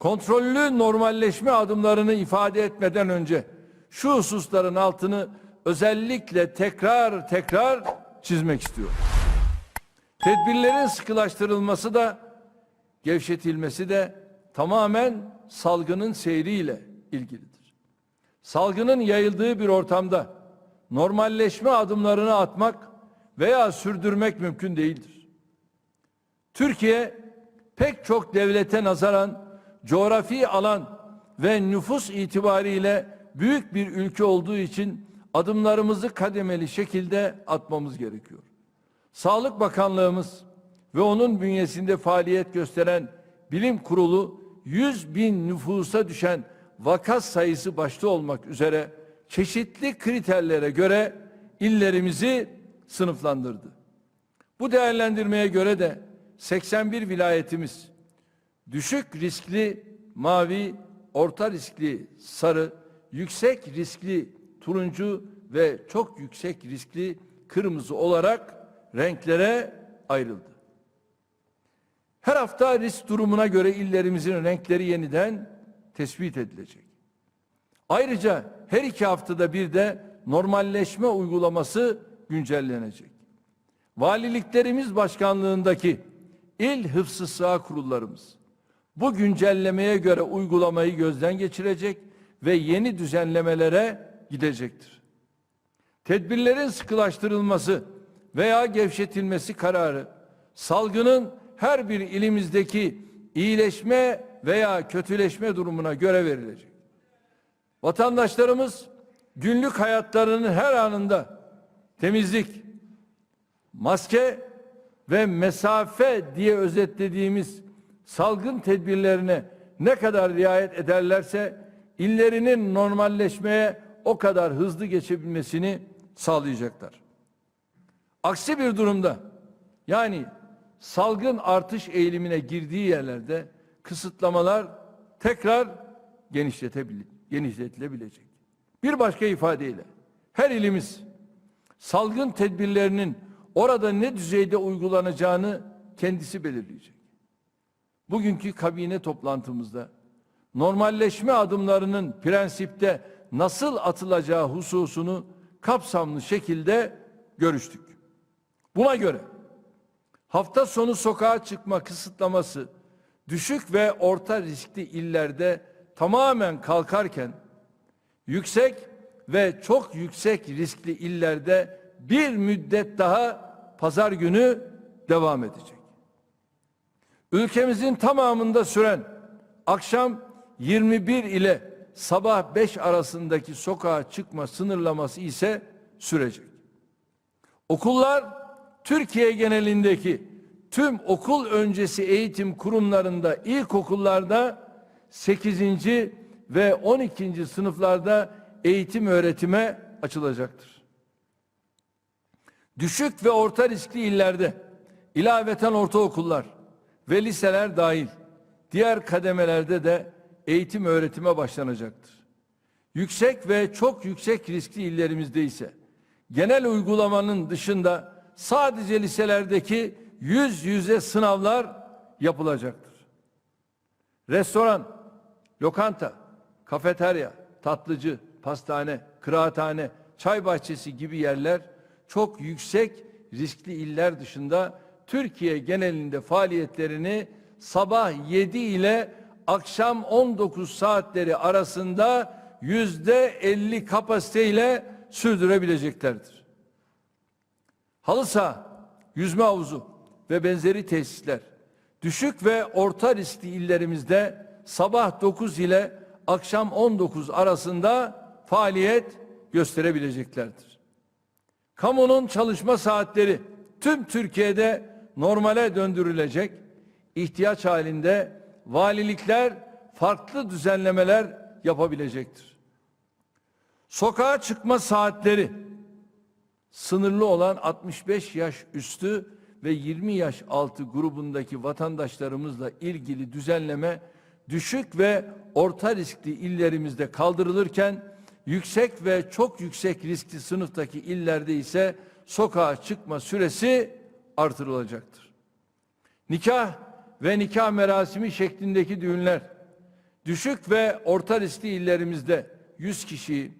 Kontrollü normalleşme adımlarını ifade etmeden önce şu hususların altını özellikle tekrar tekrar çizmek istiyorum. Tedbirlerin sıkılaştırılması da gevşetilmesi de tamamen salgının seyriyle ilgilidir. Salgının yayıldığı bir ortamda normalleşme adımlarını atmak veya sürdürmek mümkün değildir. Türkiye pek çok devlete nazaran coğrafi alan ve nüfus itibariyle büyük bir ülke olduğu için adımlarımızı kademeli şekilde atmamız gerekiyor. Sağlık Bakanlığımız ve onun bünyesinde faaliyet gösteren bilim kurulu 100 bin nüfusa düşen vaka sayısı başta olmak üzere çeşitli kriterlere göre illerimizi sınıflandırdı. Bu değerlendirmeye göre de 81 vilayetimiz düşük riskli mavi, orta riskli sarı, yüksek riskli turuncu ve çok yüksek riskli kırmızı olarak renklere ayrıldı. Her hafta risk durumuna göre illerimizin renkleri yeniden tespit edilecek. Ayrıca her iki haftada bir de normalleşme uygulaması güncellenecek. Valiliklerimiz başkanlığındaki il hıfzı sağ kurullarımız bu güncellemeye göre uygulamayı gözden geçirecek ve yeni düzenlemelere gidecektir. Tedbirlerin sıkılaştırılması veya gevşetilmesi kararı salgının her bir ilimizdeki iyileşme veya kötüleşme durumuna göre verilecek. Vatandaşlarımız günlük hayatlarının her anında temizlik, maske ve mesafe diye özetlediğimiz salgın tedbirlerine ne kadar riayet ederlerse illerinin normalleşmeye o kadar hızlı geçebilmesini sağlayacaklar. Aksi bir durumda yani salgın artış eğilimine girdiği yerlerde kısıtlamalar tekrar genişletilebilecek. Bir başka ifadeyle her ilimiz salgın tedbirlerinin orada ne düzeyde uygulanacağını kendisi belirleyecek. Bugünkü kabine toplantımızda normalleşme adımlarının prensipte nasıl atılacağı hususunu kapsamlı şekilde görüştük. Buna göre hafta sonu sokağa çıkma kısıtlaması düşük ve orta riskli illerde tamamen kalkarken yüksek ve çok yüksek riskli illerde bir müddet daha pazar günü devam edecek. Ülkemizin tamamında süren akşam 21 ile sabah 5 arasındaki sokağa çıkma sınırlaması ise sürecek. Okullar Türkiye genelindeki tüm okul öncesi eğitim kurumlarında ilkokullarda 8. ve 12. sınıflarda eğitim öğretime açılacaktır. Düşük ve orta riskli illerde ilaveten ortaokullar ve liseler dahil diğer kademelerde de eğitim öğretime başlanacaktır. Yüksek ve çok yüksek riskli illerimizde ise genel uygulamanın dışında sadece liselerdeki yüz yüze sınavlar yapılacaktır. Restoran, lokanta, kafeterya, tatlıcı, pastane, kıraathane, çay bahçesi gibi yerler çok yüksek riskli iller dışında Türkiye genelinde faaliyetlerini sabah 7 ile akşam 19 saatleri arasında yüzde 50 kapasiteyle sürdürebileceklerdir. Halı saha, yüzme havuzu ve benzeri tesisler düşük ve orta riskli illerimizde sabah 9 ile akşam 19 arasında faaliyet gösterebileceklerdir. Kamunun çalışma saatleri tüm Türkiye'de normale döndürülecek. ihtiyaç halinde valilikler farklı düzenlemeler yapabilecektir. Sokağa çıkma saatleri sınırlı olan 65 yaş üstü ve 20 yaş altı grubundaki vatandaşlarımızla ilgili düzenleme düşük ve orta riskli illerimizde kaldırılırken yüksek ve çok yüksek riskli sınıftaki illerde ise sokağa çıkma süresi artırılacaktır. Nikah ve nikah merasimi şeklindeki düğünler Düşük ve orta riskli illerimizde 100 kişiyi,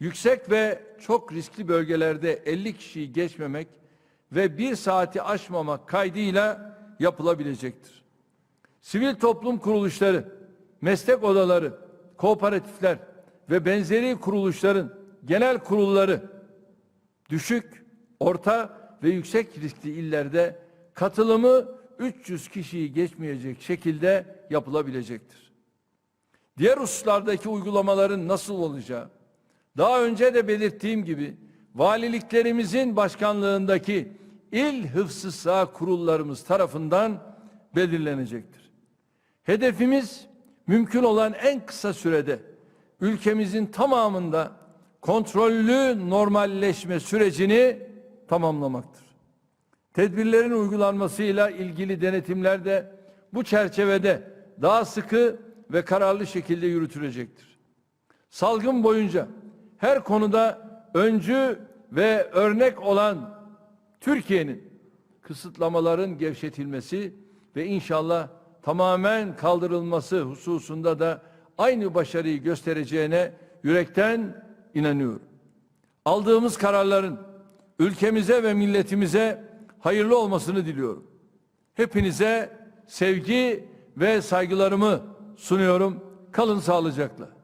yüksek ve çok riskli bölgelerde 50 kişiyi geçmemek ve bir saati aşmamak kaydıyla yapılabilecektir. Sivil toplum kuruluşları, meslek odaları, kooperatifler ve benzeri kuruluşların genel kurulları düşük, orta ve yüksek riskli illerde katılımı 300 kişiyi geçmeyecek şekilde yapılabilecektir. Diğer hususlardaki uygulamaların nasıl olacağı, daha önce de belirttiğim gibi valiliklerimizin başkanlığındaki il hıfzı sağ kurullarımız tarafından belirlenecektir. Hedefimiz mümkün olan en kısa sürede ülkemizin tamamında kontrollü normalleşme sürecini tamamlamaktır. Tedbirlerin uygulanmasıyla ilgili denetimler de bu çerçevede daha sıkı ve kararlı şekilde yürütülecektir. Salgın boyunca her konuda öncü ve örnek olan Türkiye'nin kısıtlamaların gevşetilmesi ve inşallah tamamen kaldırılması hususunda da aynı başarıyı göstereceğine yürekten inanıyorum. Aldığımız kararların ülkemize ve milletimize hayırlı olmasını diliyorum. Hepinize sevgi ve saygılarımı sunuyorum. Kalın sağlıcakla.